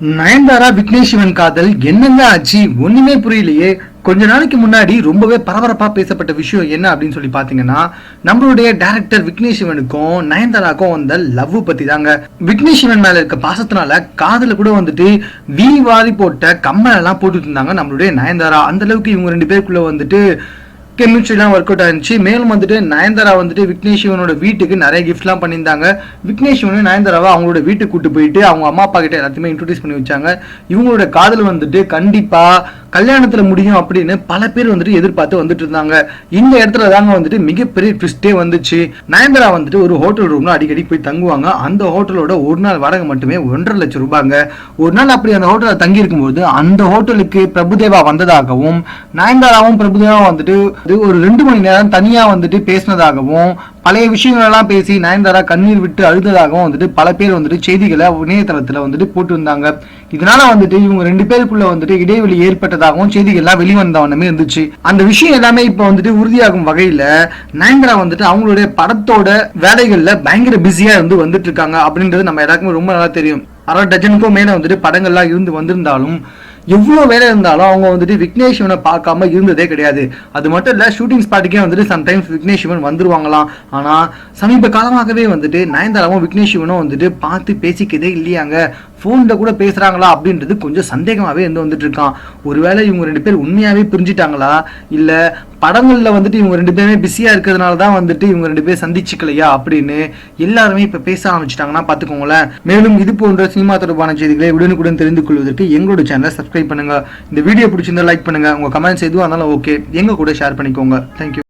நயன்தாரா விக்னேஷ் சிவன் காதல் என்னங்க ஆச்சு? ஒண்ணுமே புரியலையே. கொஞ்ச நாளைக்கு முன்னாடி ரொம்பவே பரபரப்பா பேசப்பட்ட விஷயம் என்ன அப்படின்னு சொல்லி பாத்தீங்கன்னா நம்மளுடைய டைரக்டர் விக்னேஷ் சிவனுக்கும் நயன்தாராக்கும் வந்த லவ் பத்தி தாங்க விக்னேஷ் சிவன் மேல இருக்க பாசத்தினால காதுல கூட வந்துட்டு வீ வாரி போட்ட கம்மல் எல்லாம் போட்டுட்டு இருந்தாங்க நம்மளுடைய நயன்தாரா. அந்த அளவுக்கு இவங்க ரெண்டு பேருக்குள்ள வந்துட்டு கெமிஸ்ட்ரிலாம் ஒர்க் அவுட் ஆயிருந்துச்சு. மேலும் வந்துட்டு நயன்தாரா வந்துட்டு விக்னேஷ் சிவனோட வீட்டுக்கு நிறைய கிஃப்ட்லாம் பண்ணியிருந்தாங்க. விக்னேஷ் சிவனும் நயன்தாராவை அவங்களோட வீட்டுக்கு கூட்டு போயிட்டு அவங்க அம்மா அப்பா கிட்ட எல்லாத்தையுமே இன்ட்ரடியூஸ் பண்ணி வச்சாங்க. இவங்களோட காதல் வந்துட்டு கண்டிப்பாக கல்யாணத்துல முடியும் அப்படின்னு பல பேர் வந்துட்டு எதிர்பார்த்து வந்துட்டு இருந்தாங்க. இந்த இடத்துல தாங்க வந்துட்டு மிகப்பெரிய ட்விஸ்டே வந்துச்சு. நயன்தாரா வந்துட்டு ஒரு ஹோட்டல் ரூம்ல அடிக்கடி போய் தங்குவாங்க. அந்த ஹோட்டலோட ஒரு நாள் வாடகை மட்டுமே ஒன்றரை லட்சம் ரூபாங்க. ஒரு நாள் அப்படி அந்த ஹோட்டலில் தங்கி இருக்கும்போது அந்த ஹோட்டலுக்கு பிரபுதேவா வந்ததாகவும் நயன்தாராவும் பிரபுதேவா வந்துட்டு ஒரு ரெண்டு மணி நேரம் தனியா வந்துட்டு பேசினதாகவும் பழைய விஷயங்கள் எல்லாம் பேசி நயன்தாரா கண்ணீர் விட்டு அழுததாகவும் வந்துட்டு பல பேர் வந்துட்டு செய்திகளை இணையதளத்துல வந்துட்டு போட்டிருந்தாங்க. இதனால வந்துட்டு இவங்க ரெண்டு பேருக்குள்ள வந்துட்டு இடைவெளி ஏற்பட்டதாகவும் செய்திகள்லாம் வெளிவந்த வண்ணமே இருந்துச்சு. அந்த விஷயம் எல்லாமே இப்ப வந்துட்டு உறுதியாகும் வகையில நயன்தாரா வந்துட்டு அவங்களுடைய படத்தோட வேலைகள்ல பயங்கர பிஸியா இருந்து வந்துட்டு இருக்காங்க. அப்படின்றது நம்ம எல்லாருக்குமே ரொம்ப நல்லா தெரியும். அரை டஜனுக்கும் மேல வந்துட்டு படங்கள்லாம் இருந்து வந்திருந்தாலும் எவ்வளோ வேலை இருந்தாலும் அவங்க வந்துட்டு விக்னேஷ் சிவனை பார்க்காம இருந்ததே கிடையாது. அது மட்டும் இல்லை ஷூட்டிங் ஸ்பாட்டுக்கே வந்துட்டு சம்டைம்ஸ் விக்னேஷ் சிவன் வந்துருவாங்களாம். ஆனால் சமீப காலமாகவே வந்துட்டு நயன்தாராவும் விக்னேஷ் சிவனும் வந்துட்டு பார்த்து பேசிக்கதே இல்லையாங்க. ஃபோனில் கூட பேசுகிறாங்களா அப்படின்றது கொஞ்சம் சந்தேகமாகவே இருந்து வந்துட்டு இருக்கான். ஒருவேளை இவங்க ரெண்டு பேர் உண்மையாகவே பிரிஞ்சிட்டாங்களா? இல்லை படங்களில் வந்துட்டு இவங்க ரெண்டு பேருமே பிஸியாக இருக்கிறதுனால தான் வந்துட்டு இவங்க ரெண்டு பேரும் சந்திச்சுக்கலையா அப்படின்னு எல்லாருமே இப்போ பேச ஆரம்பிச்சிட்டாங்கன்னா பார்த்துக்கோங்களேன் மேலும் இது போன்ற சினிமா தொடர்பான செய்திகளை உடனுக்குடன் தெரிந்து கொள்வதற்கு எங்களோட சேனலை சப்ஸ்கிரைப் பண்ணுங்கள் இந்த வீடியோ பிடிச்சிருந்தா லைக் பண்ணுங்க. உங்கள் கமெண்ட்ஸ் எதுவாக இருந்தாலும் ஓகே எங்கள் கூட ஷேர் பண்ணிக்கோங்க. தேங்க்யூ